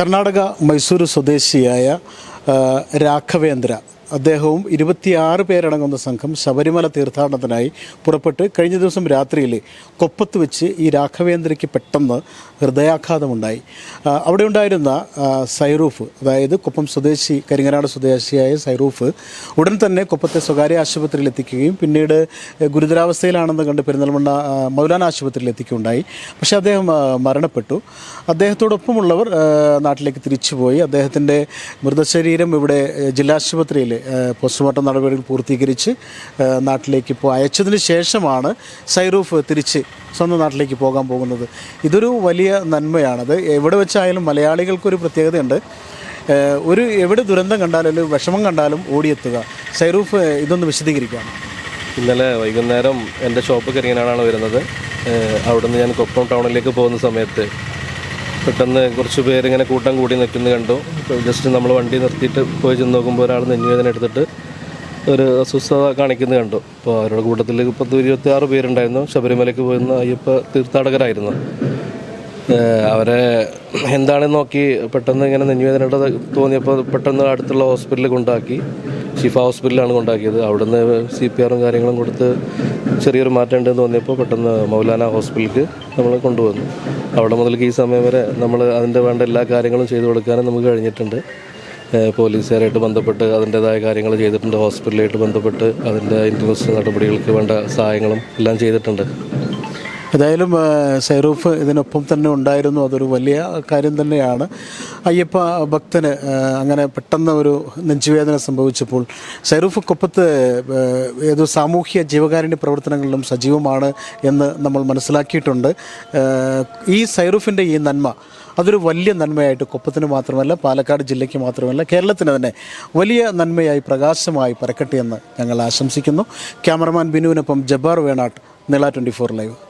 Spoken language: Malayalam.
കർണാടക മൈസൂർ സ്വദേശിയായ രാഘവേന്ദ്ര. അദ്ദേഹവും ഇരുപത്തിയാറ് പേരടങ്ങുന്ന സംഘം ശബരിമല തീർത്ഥാടനത്തിനായി പുറപ്പെട്ട് കഴിഞ്ഞ ദിവസം രാത്രിയിൽ കൊപ്പത്ത് വെച്ച് ഈ രാഘവേന്ദ്രയ്ക്ക് പെട്ടെന്ന് ഹൃദയാഘാതമുണ്ടായി. അവിടെ ഉണ്ടായിരുന്ന സൈറൂഫ് അതായത് കൊപ്പം സ്വദേശി കരിങ്ങനാട് സ്വദേശിയായ സൈറൂഫ് ഉടൻ തന്നെ കൊപ്പത്തെ സ്വകാര്യ ആശുപത്രിയിൽ എത്തിക്കുകയും പിന്നീട് ഗുരുതരാവസ്ഥയിലാണെന്ന് കണ്ട് പെരിന്തൽമണ്ണ ആ, മൗലാന ആശുപത്രിയിൽ എത്തിക്കുകയുണ്ടായി. പക്ഷേ അദ്ദേഹം മരണപ്പെട്ടു. അദ്ദേഹത്തോടൊപ്പമുള്ളവർ നാട്ടിലേക്ക് തിരിച്ചുപോയി. അദ്ദേഹത്തിന്റെ മൃതശരീരം ഇവിടെ ജില്ലാ ജില്ലാശുപത്രിയിൽ ആ, പോസ്റ്റ്മോർട്ടം നടപടികൾ പൂർത്തീകരിച്ച് നാട്ടിലേക്ക് ഇപ്പോൾ അയച്ചതിന് ശേഷമാണ് സൈറൂഫ് തിരിച്ച് സ്വന്തം നാട്ടിലേക്ക് പോകാൻ പോകുന്നത്. ഇതൊരു വലിയ നന്മയാണത്. എവിടെ വെച്ചായാലും മലയാളികൾക്കൊരു പ്രത്യേകതയുണ്ട്. ഒരു എവിടെ ദുരന്തം കണ്ടാലും ഒരു വിഷമം കണ്ടാലും ഓടിയെത്തുക. സൈറൂഫ് ഇതൊന്ന് വിശദീകരിക്കാം ഇന്നലെ വൈകുന്നേരം എന്റെ ഷോപ്പ് കരിങ്ങനാടാണ് വരുന്നത്. അവിടുന്ന് ഞാൻ കൊപ്പം ടൗണിലേക്ക് പോകുന്ന സമയത്ത് പെട്ടെന്ന് കുറച്ച് പേരിങ്ങനെ കൂട്ടം കൂടി നിൽക്കുന്നത് കണ്ടു. ജസ്റ്റ് നമ്മൾ വണ്ടി നിർത്തിയിട്ട് പോയി ചെന്ന് നോക്കുമ്പോൾ ഒരാൾ നെഞ്ഞുവേദന എടുത്തിട്ട് ഒരു അസ്വസ്ഥത കാണിക്കുന്നത് കണ്ടു. അപ്പോൾ അവരുടെ കൂട്ടത്തിൽ പത്ത് ഇരുപത്തി ആറ് പേരുണ്ടായിരുന്നു. ശബരിമലയ്ക്ക് പോയിരുന്ന അയ്യപ്പ തീർത്ഥാടകരായിരുന്നു. അവരെ എന്താണെന്ന് നോക്കി പെട്ടെന്ന് ഇങ്ങനെ നെഞ്ഞുവേദനയുടെ തോന്നിയപ്പോൾ പെട്ടെന്ന് അടുത്തുള്ള ഹോസ്പിറ്റലിൽ കൊണ്ടാക്കി. ഷിഫ ഹോസ്പിറ്റലിലാണ് കൊണ്ടാക്കിയത്. അവിടുന്ന് സി പി ആറും കാര്യങ്ങളും കൊടുത്ത് ചെറിയൊരു മാറ്റം ഉണ്ടെന്ന് തോന്നിയപ്പോൾ പെട്ടെന്ന് മൗലാന ഹോസ്പിറ്റലിലേക്ക് നമ്മൾ കൊണ്ടുവന്നു. അവിടെ മുതൽക്ക് ഈ സമയം വരെ നമ്മൾ അതിന്റെ വേണ്ട എല്ലാ കാര്യങ്ങളും ചെയ്തു കൊടുക്കാനും നമുക്ക് കഴിഞ്ഞിട്ടുണ്ട്. പോലീസുകാരായിട്ട് ബന്ധപ്പെട്ട് അതിന്റെതായ കാര്യങ്ങൾ ചെയ്തിട്ടുണ്ട്. ഹോസ്പിറ്റലായിട്ട് ബന്ധപ്പെട്ട് അതിന്റെ ഇൻഷുറൻസ് നടപടികൾക്ക് വേണ്ട സഹായങ്ങളും എല്ലാം ചെയ്തിട്ടുണ്ട്. ഏതായാലും സൈറൂഫ് ഇതിനൊപ്പം തന്നെ ഉണ്ടായിരുന്നു. അതൊരു വലിയ കാര്യം തന്നെയാണ്. അയ്യപ്പ ഭക്തന് അങ്ങനെ പെട്ടെന്ന് ഒരു നെഞ്ചുവേദന സംഭവിച്ചപ്പോൾ സൈറൂഫ് കൊപ്പത്ത് ഏഹ് ഏതോ സാമൂഹ്യ ജീവകാരുണ്യ പ്രവർത്തനങ്ങളിലും സജീവമാണ് എന്ന് നമ്മൾ മനസ്സിലാക്കിയിട്ടുണ്ട്. ഈ സൈറൂഫിന്റെ ഈ നന്മ അതൊരു വലിയ നന്മയായിട്ട് കൊപ്പത്തിന് മാത്രമല്ല പാലക്കാട് ജില്ലയ്ക്ക് മാത്രമല്ല കേരളത്തിന് തന്നെ വലിയ നന്മയായി പ്രകാശമായി പരക്കട്ടെ എന്ന് ഞങ്ങൾ ആശംസിക്കുന്നു. Cameraman ബിനുവിനൊപ്പം Jabbar Venatt Nila twenty four live.